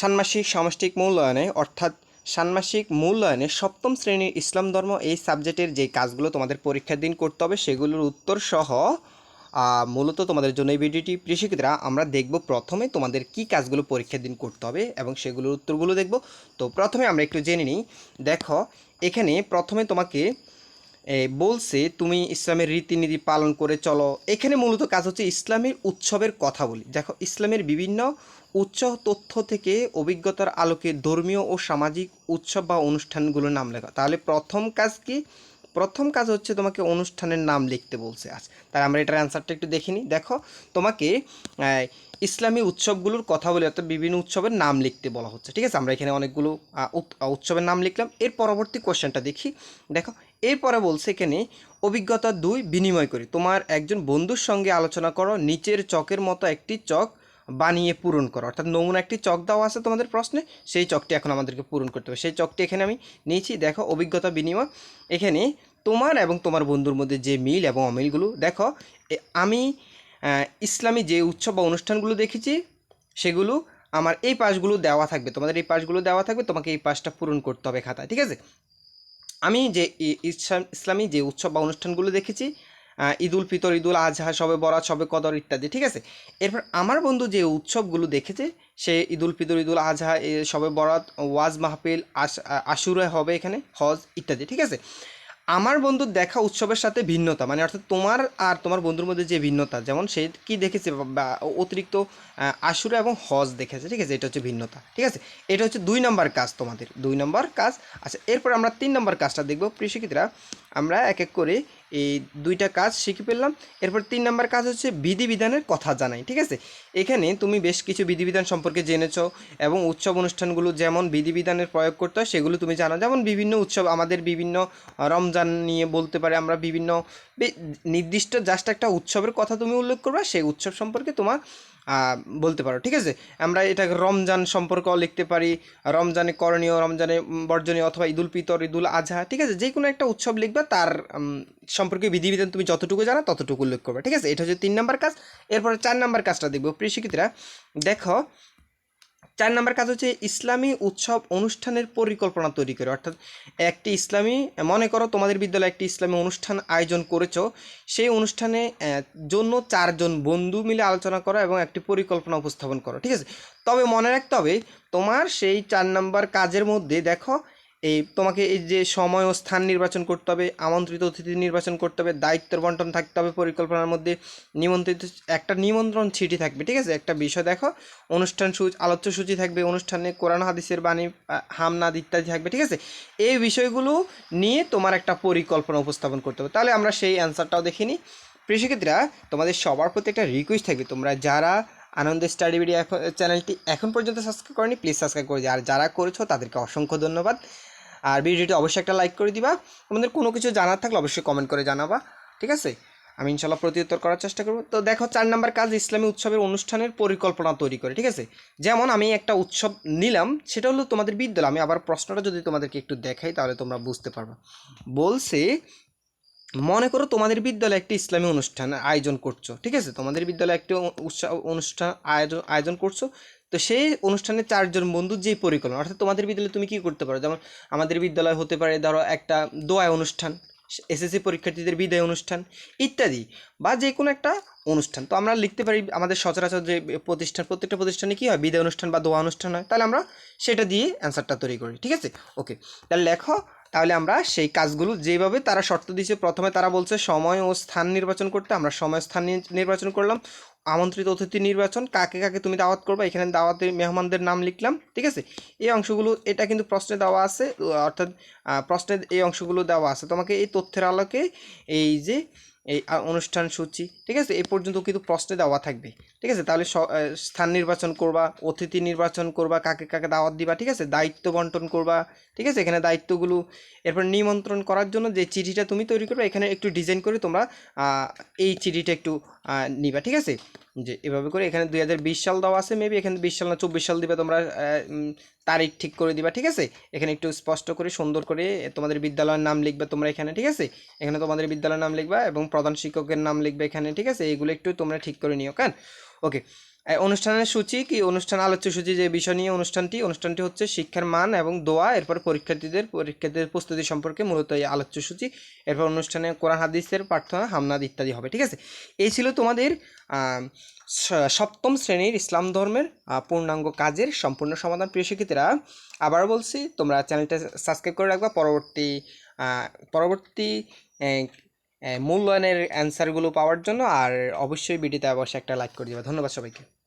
ষান্মাসিক সামষ্টিক মূল্যায়নে, অর্থাৎ ষান্মাসিক মূল্যায়নে সপ্তম শ্রেণির ইসলাম ধর্ম এই সাবজেক্টের যে কাজগুলো তোমাদের পরীক্ষার দিন করতে হবে সেগুলোর উত্তর সহ মূলত তোমাদের জন্য এই ভিডিওটি। প্রিয় আমরা দেখব প্রথমে তোমাদের কি কাজগুলো পরীক্ষার দিন করতে হবে এবং সেগুলোর উত্তরগুলো দেখব। তো প্রথমে আমরা একটু জেনে নিই। দেখো, এখানে প্রথমে তোমাকে বলছে, তুমি ইসলামের রীতিনীতি পালন করে চলো। এখানে মূলত কাজ হচ্ছে ইসলামের উৎসবের কথা বলি। দেখো, ইসলামের বিভিন্ন উচ্চ তথ্য থেকে অভিজ্ঞতার আলোকে ধর্মীয় ও সামাজিক উৎসব বা অনুষ্ঠানগুলোর নাম লেখা। তাহলে প্রথম কাজ কি? প্রথম কাজ হচ্ছে তোমাকে অনুষ্ঠানের নাম লিখতে বলছে আজ। তাই আমরা এটার অ্যান্সারটা একটু দেখিনি দেখো, তোমাকে ইসলামী উৎসবগুলোর কথা বলে অর্থাৎ বিভিন্ন উৎসবের নাম লিখতে বলা হচ্ছে। ঠিক আছে? আমরা এখানে অনেকগুলো উৎ- উৎসবের নাম লিখলাম। এর পরবর্তী কোশ্চেনটা দেখি। দেখো, এরপরে বলছে এখানে, অভিজ্ঞতা দুই, বিনিময় করি। তোমার একজন বন্ধুর সঙ্গে আলোচনা করো, নিচের চকের মতো একটি চক বানিয়ে পূরণ করো। অর্থাৎ নমুনা একটি চক দেওয়া আছে তোমাদের প্রশ্নে, সেই চকটি এখন আমাদেরকে পূরণ করতে হবে। সেই চকটি এখানে আমি নিয়েছি। দেখো, অভিজ্ঞতা বিনিময়। এখানে তোমার এবং তোমার বন্ধুর মধ্যে যে মিল এবং অমিলগুলো দেখো আমি ইসলামী যে উৎসব বা অনুষ্ঠানগুলো দেখেছি, সেগুলো আমার এই পাশগুলো দেওয়া থাকবে। তোমাদের এই পাশগুলো দেওয়া থাকবে, তোমাকে এই পাশটা পূরণ করতে হবে খাতায়, ঠিক আছে? আমি যে ইসলামী যে উৎসব বা অনুষ্ঠানগুলো দেখেছি আহ, ঈদ উল ফিতর ঈদ উল আজহা সবে বরাত সবে কদর ইত্যাদি ঠিক আছে? এরপর আমার বন্ধু যে উৎসবগুলো দেখেছে সে ঈদ উল ফিতর ঈদ উল আজহা সবে বরাত ওয়াজ মাহফিল আশ আশুরা হবে এখানে হজ ইত্যাদি ঠিক আছে? আমার বন্ধুর দেখা উৎসবের সাথে ভিন্নতা মানে অর্থাৎ তোমার আর তোমার বন্ধুর মধ্যে যে ভিন্নতা যেমন সে কি দেখেছে অতিরিক্ত আশুরা এবং হজ দেখেছে ঠিক আছে? এটা হচ্ছে ভিন্নতা ঠিক আছে? এটা হচ্ছে দুই নম্বর কাজ তোমাদের দুই নম্বর কাজ। আচ্ছা এরপর আমরা তিন নম্বর কাজটা দেখব। প্রিয় শিক্ষিতরা আমরা এক এক করে এই দুইটা কাজ শিখে ফেললাম। এরপর তিন নম্বর কাজ হচ্ছে বিধিবিধানের কথা জানাই, ঠিক আছে? এখানে তুমি বেশ কিছু বিধিবিধান সম্পর্কে জেনেছ এবং উৎসব অনুষ্ঠানগুলো যেমন বিধিবিধানের প্রয়োগ করতে হয়, সেগুলো তুমি জানো। যেমন বিভিন্ন উৎসব আমাদের বিভিন্ন রমজান নিয়ে বলতে পারে, আমরা বিভিন্ন নির্দিষ্ট জাস্ট একটা উৎসবের কথা তুমি উল্লেখ করবা, সেই উৎসব সম্পর্কে তোমার বলতে পারো, ঠিক আছে? আমরা এটাকে রমজান সম্পর্কেও লিখতে পারি, রমজানে করণীয়, রমজানে বর্জনীয় অথবা ঈদুল পিতর ঈদুল আজহা ঠিক আছে? যে কোনো একটা উৎসব লিখবা, তার সম্পর্কে বিধিবিধান তুমি যতটুকু জানা, ততটুকু উল্লেখ করবে, ঠিক আছে? এটা হচ্ছে তিন নম্বর কাজ। এরপরে চার নম্বর কাজটা দেখব। প্রিয় শিক্ষিতরা দেখো চার নম্বর কাজ হচ্ছে ইসলামী উৎসব অনুষ্ঠানের পরিকল্পনা তৈরি করে। অর্থাৎ একটি ইসলামী, মনে করো তোমাদের বিদ্যালয়ে একটি ইসলামী অনুষ্ঠান আয়োজন করেছ, সেই অনুষ্ঠানে জন্য চারজন বন্ধু মিলে আলোচনা করো এবং একটি পরিকল্পনা উপস্থাপন করো, ঠিক আছে? তবে মনে রাখতে হবে, তোমার সেই চার নম্বর কাজের মধ্যে দেখো এই তোমাকে এই যে সময় ও স্থান নির্বাচন করতে হবে, আমন্ত্রিত অতিথি নির্বাচন করতে হবে, দায়িত্বের বন্টন থাকতে হবে পরিকল্পনার মধ্যে, নিমন্ত্রিত একটা নিমন্ত্রণ চিঠি থাকবে, ঠিক আছে? একটা বিষয় দেখো, অনুষ্ঠান সূচ, আলোচ্য সূচি থাকবে, অনুষ্ঠানে কোরআন, হাদিসের বাণী হামনাদ ইত্যাদি থাকবে, ঠিক আছে? এই বিষয়গুলো নিয়ে তোমার একটা পরিকল্পনা উপস্থাপন করতে হবে। তাহলে আমরা সেই অ্যান্সারটাও দেখিনি কৃষিক্ষেত্রা তোমাদের সবার প্রতি একটা রিকোয়েস্ট থাকবে। তোমরা যারা আনন্দ স্টাডি ভিডিও চ্যানেলটি এখন পর্যন্ত সাবস্ক্রাইব করেনি প্লিজ সাবস্ক্রাইব করে আর যারা করেছ, তাদেরকে অসংখ্য ধন্যবাদ। আর ভিডিওটি অবশ্যই একটা লাইক করে দিবা। তোমাদের কোনো কিছু জানার থাকলে অবশ্যই কমেন্ট করে জানাবা, ঠিক আছে? আমি ইনশাল্লাহ প্রতিউত্তর করার চেষ্টা করব। তো দেখো, চার নাম্বার কাজ ইসলামী উৎসবের অনুষ্ঠানের পরিকল্পনা তৈরি করে, ঠিক আছে? যেমন আমি একটা উৎসব নিলাম, সেটা হলো তোমাদের বিদ্যালয়। আমি আবার প্রশ্নটা যদি তোমাদেরকে একটু দেখাই, তাহলে তোমরা বুঝতে পারবে। বলছে, মনে করো তোমাদের বিদ্যালয়ে একটি ইসলামী অনুষ্ঠান আয়োজন করছ, ঠিক আছে? তোমাদের বিদ্যালয়ে একটি উৎসব অনুষ্ঠান আয়োজন আয়োজন করছ। তো সেই অনুষ্ঠানে চারজন বন্ধুর যেই পরিকল্পনা, অর্থাৎ তোমাদের বিদ্যালয়ে তুমি কি করতে পারো? যেমন আমাদের বিদ্যালয় হতে পারে, ধরো একটা দোয়া অনুষ্ঠান, এসএসসি পরীক্ষার্থীদের বিদায় অনুষ্ঠান ইত্যাদি বা যে কোনো একটা অনুষ্ঠান। তো আমরা লিখতে পারি আমাদের সচরাচর যে প্রতিষ্ঠান, প্রত্যেকটা প্রতিষ্ঠানে কী হয়? বিদায় অনুষ্ঠান বা দোয়া অনুষ্ঠান হয়। তাহলে আমরা সেটা দিয়ে অ্যান্সারটা তৈরি করি, ঠিক আছে? ওকে তাহলে লেখো তাহলে আমরা সেই কাজগুলো যেভাবে তারা শর্ত দিয়েছে, প্রথমে তারা বলছে সময় ও স্থান নির্বাচন করতে, আমরা সময় স্থান নির্বাচন করলাম। আমন্ত্রিত অতিথি নির্বাচন, কাকে কাকে তুমি দাওয়াত করবে, এখানে দাওয়াতের মেহমানদের নাম লিখলাম, ঠিক আছে? এই অংশগুলো, এটা কিন্তু প্রশ্নে দেওয়া আছে, অর্থাৎ প্রশ্নের প্রশ্নে এই অংশগুলো দেওয়া আছে। তোমাকে এই তথ্যের আলোকে এই যে এই অনুষ্ঠান সূচি, ঠিক আছে? এ পর্যন্ত কিন্তু প্রশ্নে দেওয়া থাকবে, ঠিক আছে? তাহলে স্থান নির্বাচন করবা, অতিথি নির্বাচন করবা, কাকে কাকে দাওয়াত দিবা, ঠিক আছে? দায়িত্ব বন্টন করবা, ঠিক আছে? এখানে দায়িত্বগুলো, এরপর নিমন্ত্রণ করার জন্য যে চিঠিটা তুমি তৈরি করবে, এখানে একটু ডিজাইন করে তোমরা এই চিঠিটা একটু নিবা, ঠিক আছে? যে এভাবে করে এখানে দুই হাজার বিশ সাল দেওয়া আছে মেবি এখানে বিশ সাল না চব্বিশ সাল দিবে, তোমরা তারিখ ঠিক করে দিবা, ঠিক আছে? এখানে একটু স্পষ্ট করে, সুন্দর করে তোমাদের বিদ্যালয়ের নাম লিখবে তোমরা এখানে, ঠিক আছে? এখানে তোমাদের বিদ্যালয়ের নাম লিখবা এবং প্রধান শিক্ষকের নাম লিখবে এখানে, ঠিক আছে? এগুলো একটু তোমরা ঠিক করে নিও, কেন? ওকে অনুষ্ঠানের সূচি কি? অনুষ্ঠান আলোচ্য সূচি যে বিষয় নিয়ে অনুষ্ঠানটি অনুষ্ঠানটি হচ্ছে শিক্ষার মান এবং দোয়া, এরপর পরীক্ষার্থীদের পরীক্ষার্থীদের প্রস্তুতি সম্পর্কে মূলত এই আলোচ্য সূচি, এরপর অনুষ্ঠানে কোরআন, হাদিসের প্রার্থনা, হামনাদ ইত্যাদি হবে, ঠিক আছে? এই ছিল তোমাদের সপ্তম শ্রেণির ইসলাম ধর্মের পূর্ণাঙ্গ কাজের সম্পূর্ণ সমাধান। প্রিয় শিক্ষিতরা আবার বলছি, তোমরা চ্যানেলটা সাবস্ক্রাইব করে রাখবা। পরবর্তী পরবর্তী মূল্যায়নের অ্যান্সারগুলো পাওয়ার জন্য আর অবশ্যই ভিডিওতে অবশ্যই একটা লাইক করে দেবে। ধন্যবাদ সবাইকে।